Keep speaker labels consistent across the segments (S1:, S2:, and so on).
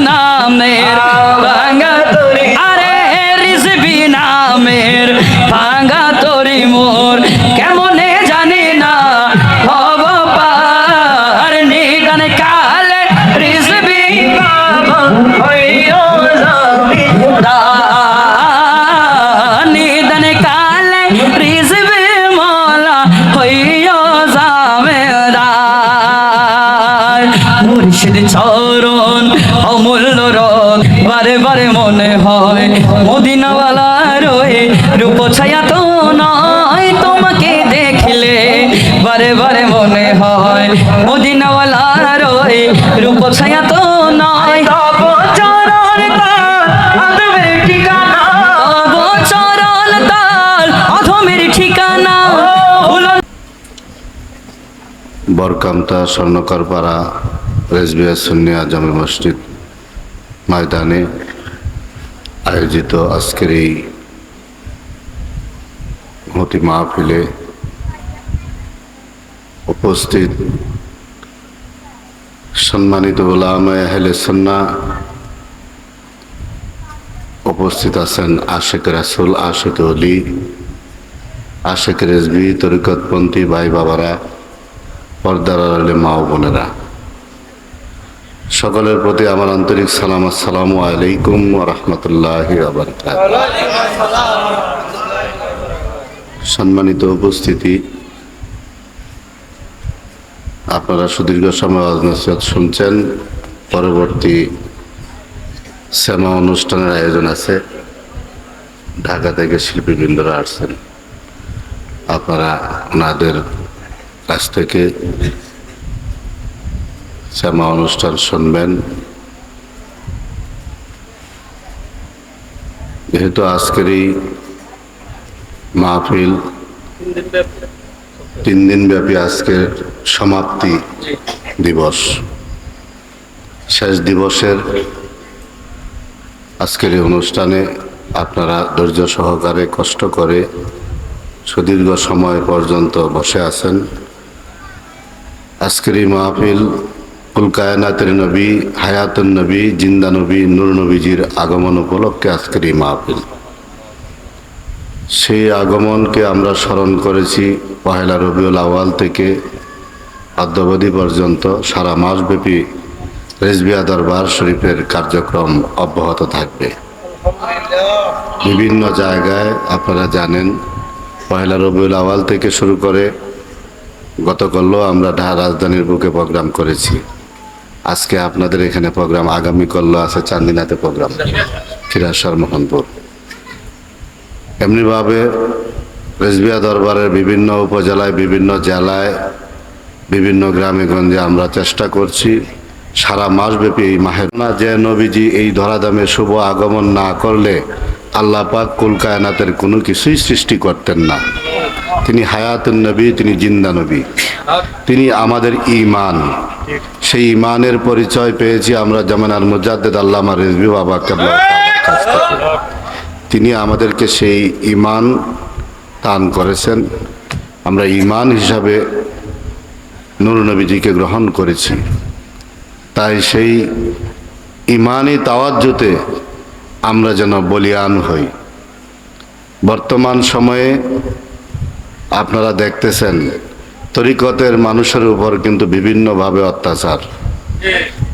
S1: নামের বারে বারে মনে হয় মদিনাওয়ালা রয়ে রূপ ছায়া তো নয়।
S2: বরকামতা স্বর্ণকরপাড়া রেজবিয়া সুন্নিয়া জামে মসজিদ ময়দানে আয়োজিত আজকের এই মতি মাহফিলে উপস্থিত। সম্মানিত ওলামা আহলে সন্না উপস্থিত আছেন আশেক রাসুল, আশেক অলি আশেক রেজবি তরিকতপন্থী ভাই বাবারা, পর্দার আড়ালে মা ও বোনেরা। সকলের প্রতি আমার আন্তরিক সালাম, আসসালামু আলাইকুম রহমতুল্লাহ সম্মানিত উপস্থিতি আপনারা সুদীর্ঘ সময় ওয়াজ শুনছেন। পরবর্তী শ্যামা অনুষ্ঠানের আয়োজন আছে। ঢাকা থেকে শিল্পীবৃন্দরা আসছেন। আপনারা ওনাদের কাছ থেকে শ্যামা অনুষ্ঠান শুনবেন। যেহেতু আজকের এই মাহফিল তিন দিন ব্যাপী আজকের সমাপ্তি দিবস। শেষ দিবসের আজকের এই অনুষ্ঠানে আপনারা ধৈর্য সহকারে কষ্ট করে সুদীর্ঘ সময় পর্যন্ত বসে আছেন। আজকের এই মাহফিল কুলকায়নাতের নবী, হায়াতুন নবী, জিন্দা নবী, নূর নবীজির আগমন উপলক্ষে আজকের এই মাহফিল। সেই আগমনকে আমরা স্মরণ করেছি পহেলা রবিউল আওয়াল থেকে অদ্যবধি পর্যন্ত সারা মাসব্যাপী রেজবিয়া দরবার শরীফের কার্যক্রম অব্যাহত থাকবে। বিভিন্ন জায়গায় আপনারা জানেন পয়লা রবিউল আওয়াল থেকে শুরু করে গতকালও আমরা ঢাকা রাজধানীর বুকে প্রোগ্রাম করেছি। আজকে আপনাদের এখানে প্রোগ্রাম আগামী কল্ল আছে চান্দিনাতে প্রোগ্রাম ফিরাসার মোহনপুর। এমনিভাবে রেজবিয়া দরবারের বিভিন্ন উপজেলায়, বিভিন্ন জেলায়, বিভিন্ন গ্রামে গঞ্জে আমরা চেষ্টা করছি সারা মাসব্যাপী এই মাহের। না যে নবীজি এই ধরাধামে শুভ আগমন না করলে আল্লাহ পাক কুল কায়নাতের কোনো কিছুই সৃষ্টি করতেন না। তিনি হায়াতুন নবী, তিনি জিন্দা নবী। তিনি আমাদের ইমান সেই ইমানের পরিচয় পেয়েছি আমরা জামানার মুজাদ্দেদ আল্লামা রেজবি বাবা কেবলা কাছ থেকে তিনি আমাদেরকে সেই ইমান দান করেছেন। আমরা ইমান হিসাবে নুর নবীজিকে গ্রহণ করেছি। তাই সেই ইমানই তাওয়াজ্জুতে আমরা যেন বলিয়ান হই। বর্তমান সময়ে আপনারা দেখতেছেন, তরিকতের মানুষের উপর কিন্তু বিভিন্নভাবে অত্যাচার।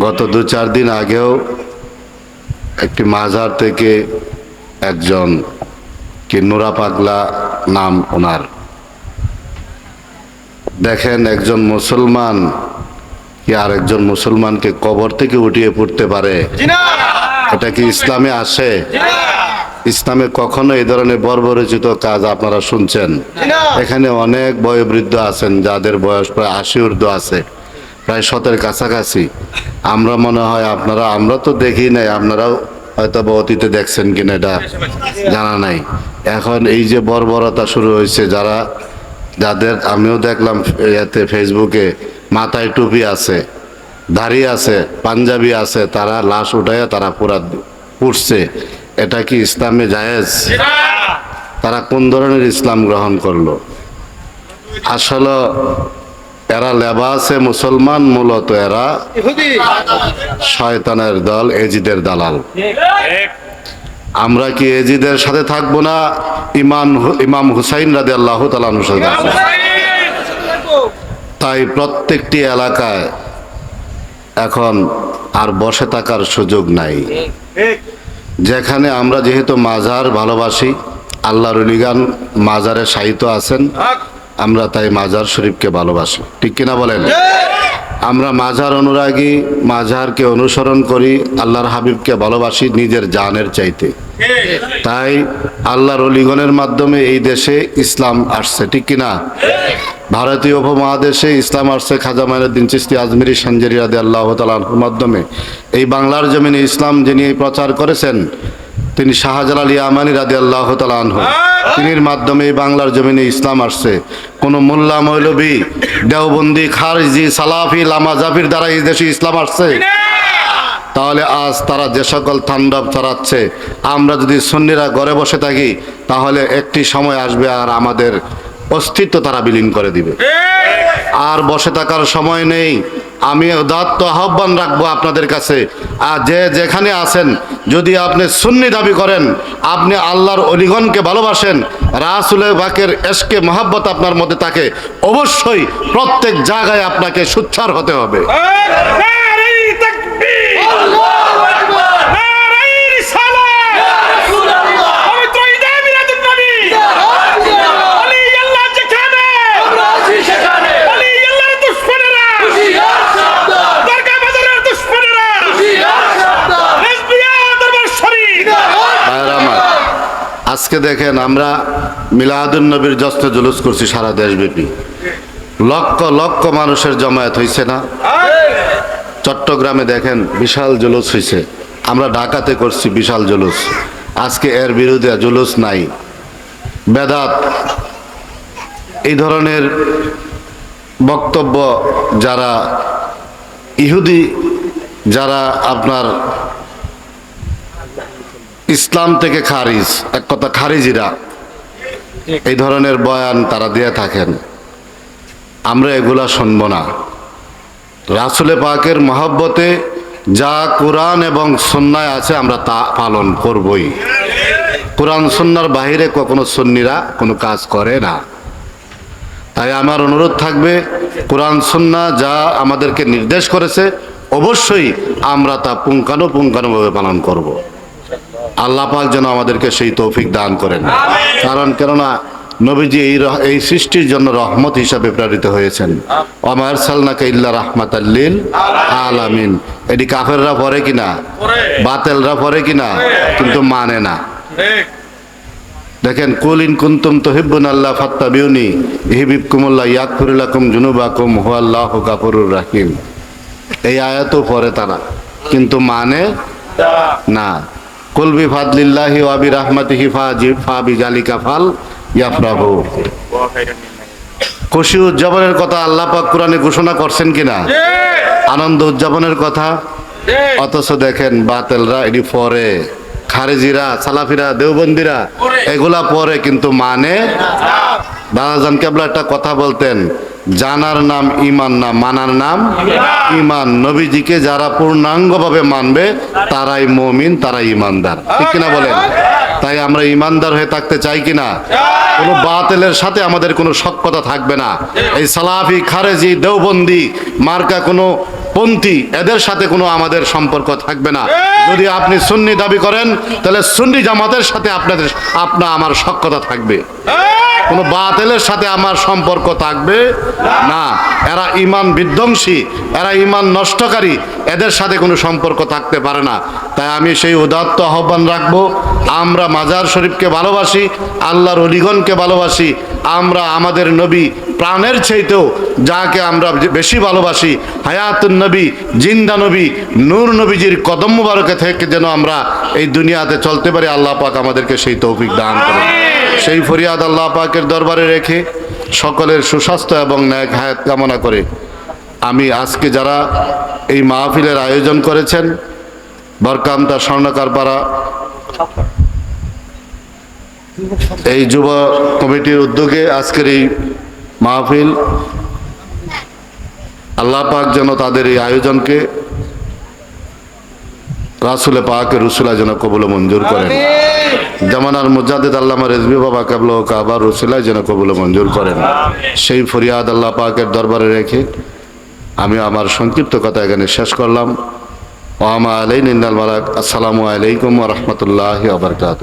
S2: গত দু চার দিন আগেও একটি মাজার থেকে একজন কি নোরা পাগলা নাম ওনার। দেখেন একজন মুসলমান কি আর একজন মুসলমানকে কবর থেকে উঠিয়ে পড়তে পারে? এটা কি ইসলামে আসে? ইসলামে কখনো এই ধরনের বর্বরচিত কাজ আপনারা শুনছেন? এখানে অনেক বয়োবৃদ্ধ আছেন যাদের বয়স প্রায় আশি ঊর্ধ্ব আছে প্রায় শতের কাছাকাছি। আমরা মনে হয় আপনারা আমরা তো দেখি নাই আপনারাও হয়তো বা অতীতে দেখছেন কিনা এটা জানা নাই। এখন এই যে বর্বরতা শুরু হয়েছে, যারা, যাদের আমিও দেখলাম এতে ফেসবুকে মাথায় টুপি আছে, দাড়ি আছে, পাঞ্জাবি আছে, তারা লাশ উঠাইয়া তারা পুরা পুড়ছে। এটা কি ইসলামে জায়েজ? তারা কোন ধরনের ইসলাম গ্রহণ করল? আসলে এরা লেবাসে মুসলমান মূলত এরা শয়তানের দল এজিদের দালাল। আমরা কি এজিদের সাথে থাকব না? ইমান ইমাম হুসাইন রাদে আল্লাহ তালানুর সাথে তাই প্রত্যেকটি এলাকায় এখন আর বসে থাকার সুযোগ নাই। যেখানে আমরা যেহেতু মাজার ভালোবাসি আল্লাহ অলিগান মাজারে সাহিত্য আছেন আমরা তাই মাজার শরীফকে ভালোবাসি। ঠিক কিনা বলেন? আমরা মাজার অনুরাগী, মাজারকে অনুসরণ করি, আল্লাহর হাবিবকে ভালোবাসি নিজের জানের চাইতে। তাই আল্লাহর অলিগণের মাধ্যমে এই দেশে ইসলাম আসছে, ঠিক কিনা? ভারতীয় উপমহাদেশে ইসলাম আসছে খাজা মাইনুদ্দিন চিস্তি আজমিরি সঞ্জেরি রাদে আল্লাহ তালার মাধ্যমে। এই বাংলার জমিনে ইসলাম যিনি প্রচার করেছেন, তিনি শাহজালাল ইয়ামানি রাদে আল্লাহ তালানহ তিনির মাধ্যমে বাংলার জমিনে ইসলাম আসছে। কোন মোল্লা, মৌলবী, দেওবন্দি, খারজি, সালাফি, লামা, জাফির দ্বারা এই দেশে ইসলাম আসছে? তাহলে আজ তারা যে সকল তাণ্ডব চালাচ্ছে, আমরা যদি সুন্নিরা ঘরে বসে থাকি, তাহলে একটি সময় আসবে আর আমাদের অস্তিত্ব তারা বিলীন করে দিবে। আর বসে থাকার সময় নেই আমি দত্ত আহ্বান রাখব আপনাদের কাছে। আর যে যেখানে আছেন, যদি আপনি সুন্নি দাবি করেন, আপনি আল্লাহর অলিগণকে ভালোবাসেন, রাসুল বাকের এসকে মহাব্বত আপনার মধ্যে থাকে, অবশ্যই প্রত্যেক জায়গায় আপনাকে সুচ্ছার হতে হবে
S3: নারী তাকবীর নারী রিসালাত পবিত্র ঈদে মিলাদুন নবী আলী আল্লাহ যেখানে আলী আল্লাহর দুশমনেরা দরগা বাজারের দুশমনেরা রেজবিয়া দরবার শরীফ
S2: ভাইয়েরা আমার, আজকে দেখেন আমরা মিলাদুন নবীর জস্ত জুলুস করছি সারা দেশব্যাপী। লক্ষ লক্ষ মানুষের জমায়েত হয়েছে না। চট্টগ্রামে দেখেন বিশাল জুলুস হয়েছে আমরা ঢাকাতে করছি বিশাল জুলুস। আজকে এর বিরুদ্ধে জুলুস নাই। বেদাত, এই ধরনের বক্তব্য যারা ইহুদি, যারা আপনার ইসলাম থেকে খারিজ, এক কথা খারিজিরা। এই ধরনের বয়ান তারা দিয়ে থাকেন। আমরা এগুলা শুনব না। রাসুলে পাকের মহব্বতে যা কোরআন এবং সন্ন্যায় আছে আমরা তা পালন করবই। কোরআন সন্ন্যার বাহিরে কখনো সন্নিরা কোনো কাজ করে না। তাই আমার অনুরোধ থাকবে, কোরআন সন্না যা আমাদেরকে নির্দেশ করেছে, অবশ্যই আমরা তা পুঙ্খানুপুঙ্খানুভাবে পালন করব। আল্লাহ পাক যেন আমাদেরকে সেই তৌফিক দান করেন। কারণ কেননা নবীজি এই এই সৃষ্টির জন্য রহমত হিসাবে প্রেরিত হয়েছেন। অমার সালনাকে ইল্লা রাহমাত আল্লিল আলামিন। এটি কাফেররা পড়ে কিনা? বাতেলরা পড়ে কিনা? কিন্তু মানে না। দেখেন কুল ইন কুনতুম তুহিব্বুন আল্লাহ ফাত্তাবিউনি ইহবিবকুমুল্লাহ ইয়াগফিরুলাকুম জুনুবাকুম হুয়াল্লাহু গাফুরুর রাহিম। এই আয়াতও পরে তারা। কিন্তু মানে না। কুল বি ফাদলিল্লাহি ওয়া বি রাহমাতিহি ফাজি ফাবি জালিকা ফাল ইয়াফরাহু। খুশি উদযাপনের কথা আল্লাহ পাক কোরআনে ঘোষণা করছেন কিনা? আনন্দ উদযাপনের কথা? অথচ দেখেন বাতেলরা এটি পরে। খারেজিরা সালাফিরা দেওবন্দিরা এগুলা পরে কিন্তু মানে দাদাজান কেবলা একটা কথা বলতেন জানার নাম ইমান না মানার নাম ইমান নবীজিকে যারা পূর্ণাঙ্গভাবে মানবে, তারাই মমিন, তারাই ইমানদার ঠিক কিনা বলেন? তাই আমরা ইমানদার হয়ে থাকতে চাই কিনা? কোনো বাতেলের সাথে আমাদের কোনো সক্ষতা থাকবে না। এই সালাফি, খারেজি, দেওবন্দি, মার্কা কোনো পন্থী, এদের সাথে কোনো আমাদের সম্পর্ক থাকবে না। যদি আপনি সুন্নি দাবি করেন, তাহলে সুন্নি জামাতের সাথে আপনাদের, আপনা আমার সক্ষতা থাকবে। কোনো বাতেলের সাথে আমার সম্পর্ক থাকবে না। এরা ইমান বিধ্বংসী, এরা ইমান নষ্টকারী, এদের সাথে কোনো সম্পর্ক থাকতে পারে না। তাই আমি সেই উদাত্ত আহ্বান রাখব, আমরা মাজার শরীফকে ভালোবাসি, আল্লাহর অলিগণকে ভালোবাসি, আমরা আমাদের নবী প্রাণের চাইতেও যাকে আমরা বেশি ভালোবাসি, হায়াতুন নবী, জিন্দা নবী, নূর নবীজির কদম মুবারকে থেকে যেন আমরা এই দুনিয়াতে চলতে পারি, আল্লাহ পাক আমাদেরকে সেই তৌফিক দান করেন। সেই ফরিয়াদ আল্লাহ পাকের দরবারে রেখে সকলের সুস্বাস্থ্য এবং ন্যায় হায়াত কামনা করে আমি আজকে যারা এই মাহফিলের আয়োজন করেছেন বরকামতা স্বর্ণকার পাড়া এই যুব কমিটির উদ্যোগে আজকের এই মাহফিল, আল্লাহ পাক যেন তাদের এই আয়োজনকে রাসুলে পাক রসুলা যেন কবুল মঞ্জুর করেন। জামানার মুজাদিদ আল্লামা রেজবি বাবা কাবল কাবার রসুলাই যেন কবুল মঞ্জুর করেন। সেই ফরিয়াদ আল্লাহ পাকের দরবারে রেখে আমি আমার সংক্ষিপ্ত কথা এখানে শেষ করলাম। ওয়ামা আলাই নিন্দাল মালাক। আসসালামু আলাইকুম রহমতুল্লাহ আবরকাত